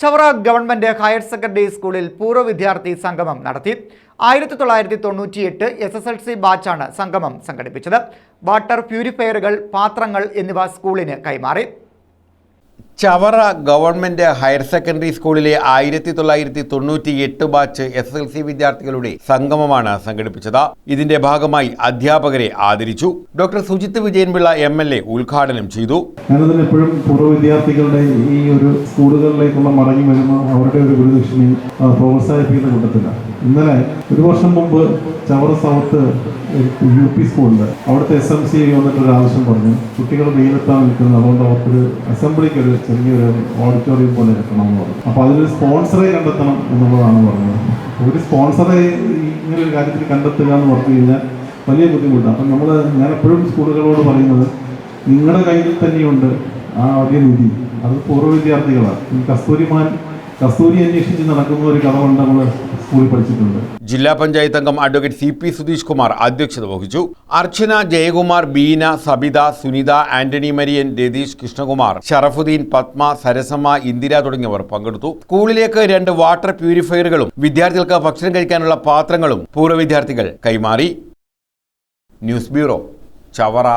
Chavara government higher secondary സ്കൂളിൽ പൂർവ വിദ്യാർത്ഥി സംഗമം നടത്തി. ആയിരത്തി തൊള്ളായിരത്തി തൊണ്ണൂറ്റി എട്ട് എസ് എസ് എൽ സി ബാച്ചാണ് സംഗമം സംഘടിപ്പിച്ചത്. വാട്ടർ പ്യൂരിഫയറുകൾ പാത്രങ്ങൾ എന്നിവ സ്കൂളിന് കൈമാറി. ചവറ ഗവൺമെന്റ് ഹയർ സെക്കൻഡറി സ്കൂളിലെ ആയിരത്തി തൊള്ളായിരത്തി തൊണ്ണൂറ്റി എട്ട് ബാച്ച് എസ് എൽ സി വിദ്യാർത്ഥികളുടെ സംഗമമാണ് സംഘടിപ്പിച്ചത്. ഇതിന്റെ ഭാഗമായി അധ്യാപകരെ ആദരിച്ചു. Doctor Sujith Vijayanpillai M L A ഉദ്ഘാടനം ചെയ്തു. എപ്പോഴും പൂർവ വിദ്യാർത്ഥികളുടെ ഈ ഒരു സ്കൂളുകളിലേക്കുള്ള മടങ്ങി വരുന്ന അവരുടെ ഒരു ഗുരുദക്ഷിണി പ്രോത്സാഹിപ്പിക്കുന്ന കൂട്ടത്തിലാണ്. ഇന്നലെ ഒരു വർഷം മുമ്പ് ചവറ സൗത്ത് യു പി സ്കൂളിൽ അവിടുത്തെ എസ് എം സി വന്നിട്ടൊരു ആവശ്യം പറഞ്ഞു. കുട്ടികൾ വെയിലെത്താൻ നിൽക്കുന്നത് അതുകൊണ്ട് അവർക്കൊരു അസംബ്ലിക്ക് ഒരു ചെറിയൊരു ഓഡിറ്റോറിയം പോലെ എടുക്കണമെന്ന് പറഞ്ഞു. അപ്പോൾ അതിനൊരു സ്പോൺസറെ കണ്ടെത്തണം എന്നുള്ളതാണ് പറഞ്ഞത്. ഒരു സ്പോൺസറെ ഇങ്ങനൊരു കാര്യത്തിൽ കണ്ടെത്തുക എന്ന് പറഞ്ഞു കഴിഞ്ഞാൽ വലിയ ബുദ്ധിമുട്ടാണ്. അപ്പം നമ്മൾ ഞാൻ എപ്പോഴും സ്കൂളുകളോട് പറയുന്നത് നിങ്ങളുടെ കയ്യിൽ തന്നെയുണ്ട് ആ വലിയ നിധി. അത് പൂർവ വിദ്യാർത്ഥികളാണ്. ഈ കസ്തൂരിമാൻ കസ്തൂരി അന്വേഷിച്ച് നടക്കുന്ന ഒരു കഥ കൊണ്ട് നമ്മൾ സ്കൂളിൽ പഠിച്ചിട്ടുണ്ട്. ജില്ലാ പഞ്ചായത്ത് അംഗം advocate C P Sudheesh Kumar അധ്യക്ഷത വഹിച്ചു. അർച്ചന ജയകുമാർ ബീന സബിത സുനിത ആന്റണി മരിയൻ രതീഷ് കൃഷ്ണകുമാർ ഷറഫുദ്ദീൻ പത്മ സരസമ്മ ഇന്ദിര തുടങ്ങിയവർ പങ്കെടുത്തു. സ്കൂളിലേക്ക് രണ്ട് വാട്ടർ പ്യൂരിഫയറുകളും വിദ്യാർത്ഥികൾക്ക് ഭക്ഷണം കഴിക്കാനുള്ള പാത്രങ്ങളും പൂർവ വിദ്യാർത്ഥികൾ കൈമാറി. News bureau Chavara.